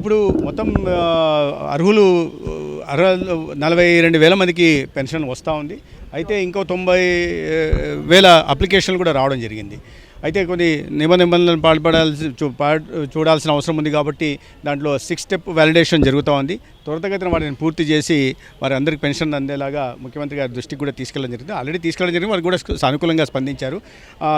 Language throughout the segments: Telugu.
ఇప్పుడు మొత్తం అర్హులు అర్హ నలభై రెండు వేల మందికి పెన్షన్ వస్తూ ఉంది. అయితే ఇంకో తొంభై వేల అప్లికేషన్లు కూడా రావడం జరిగింది. అయితే కొన్ని నియమ నిబంధనలు పాల్పడాల్సి చూ పా- చూడాల్సిన అవసరం ఉంది కాబట్టి దాంట్లో సిక్స్ స్టెప్ వ్యాలిడేషన్ జరుగుతూ ఉంది. త్వరితగతిన వాటిని పూర్తి చేసి వారి అందరికి పెన్షన్ అందేలాగా ముఖ్యమంత్రి గారి దృష్టికి కూడా తీసుకెళ్ళడం జరిగింది. ఆల్రెడీ తీసుకెళ్ళడం జరిగింది. వారు కూడా సానుకూలంగా స్పందించారు.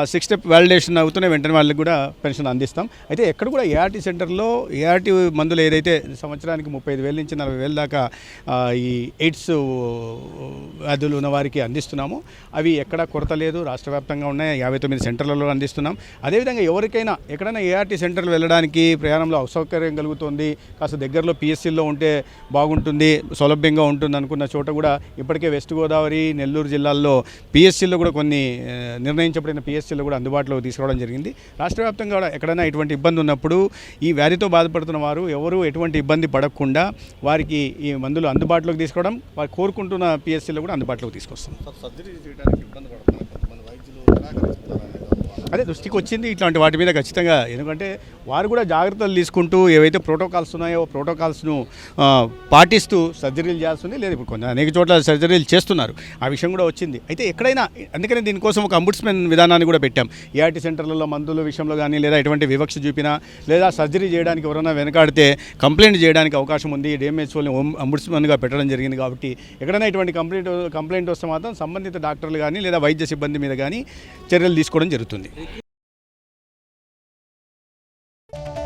సిక్స్ స్టెప్ వ్యాలిడేషన్ అవుతూనే వెంటనే వాళ్ళకి కూడా పెన్షన్ అందిస్తాం. అయితే ఎక్కడ కూడా ఏఆర్టీ సెంటర్లో ఏఆర్టీ మందులు ఏదైతే సంవత్సరానికి ముప్పై ఐదు వేల నుంచి నలభై వేల దాకా ఈ ఎయిడ్స్ వ్యాధులు ఉన్న వారికి అందిస్తున్నాము అవి ఎక్కడా కొరత లేదు. రాష్ట్ర వ్యాప్తంగా ఉన్నాయి. యాభై తొమ్మిది సెంటర్లలో అందిస్తున్నాం. అదేవిధంగా ఎవరికైనా ఎక్కడైనా ఏఆర్టీ సెంటర్లు వెళ్ళడానికి ప్రయాణంలో అసౌకర్యం కలుగుతుంది. కాస్త దగ్గరలో పిఎస్సీల్లో ఉంటే బాగుంటుంది సౌలభ్యంగా ఉంటుంది అనుకున్న చోట కూడా ఇప్పటికే వెస్ట్ గోదావరి నెల్లూరు జిల్లాల్లో పిఎస్సీల్లో కూడా కొన్ని నిర్ణయించబడిన పిఎస్సీలు కూడా అందుబాటులోకి తీసుకురావడం జరిగింది. రాష్ట్ర వ్యాప్తంగా కూడా ఎక్కడైనా ఇటువంటి ఇబ్బంది ఉన్నప్పుడు ఈ వ్యాధితో బాధపడుతున్న వారు ఎవరు ఎటువంటి ఇబ్బంది పడకుండా వారికి ఈ మందులు అందుబాటులోకి తీసుకోవడం వారు కోరుకుంటున్న పిఎస్సీలో కూడా అందుబాటులోకి తీసుకొస్తాం. సర్జరీ చేయడానికి ఇబ్బంది అదే దృష్టికి వచ్చింది ఇట్లాంటి వాటి మీద ఖచ్చితంగా. ఎందుకంటే వారు కూడా జాగ్రత్తలు తీసుకుంటూ ఏవైతే ప్రోటోకాల్స్ ఉన్నాయో ప్రోటోకాల్స్ను పాటిస్తూ సర్జరీలు చేస్తుంది లేదు. ఇప్పుడు కొన్ని అనేక చోట్ల సర్జరీలు చేస్తున్నారు. ఆ విషయం కూడా వచ్చింది. అయితే ఎక్కడైనా అందుకనే దీనికోసం ఒక అంబుడ్స్మెన్ విధానాన్ని కూడా పెట్టాం. ఏఆర్టీ సెంటర్లలో మందుల విషయంలో కానీ లేదా ఎటువంటి వివక్ష చూపినా లేదా సర్జరీ చేయడానికి ఎవరైనా వెనకాడితే కంప్లైంట్ చేయడానికి అవకాశం ఉంది. డిఎంహెచ్ఓని అంబుడ్స్మెన్గా పెట్టడం జరిగింది కాబట్టి ఎక్కడైనా ఇటువంటి కంప్లైంట్ కంప్లైంట్ వస్తే మాత్రం సంబంధిత డాక్టర్లు కానీ లేదా వైద్య సిబ్బంది మీద కానీ చర్యలు తీసుకోవడం జరుగుతుంది. you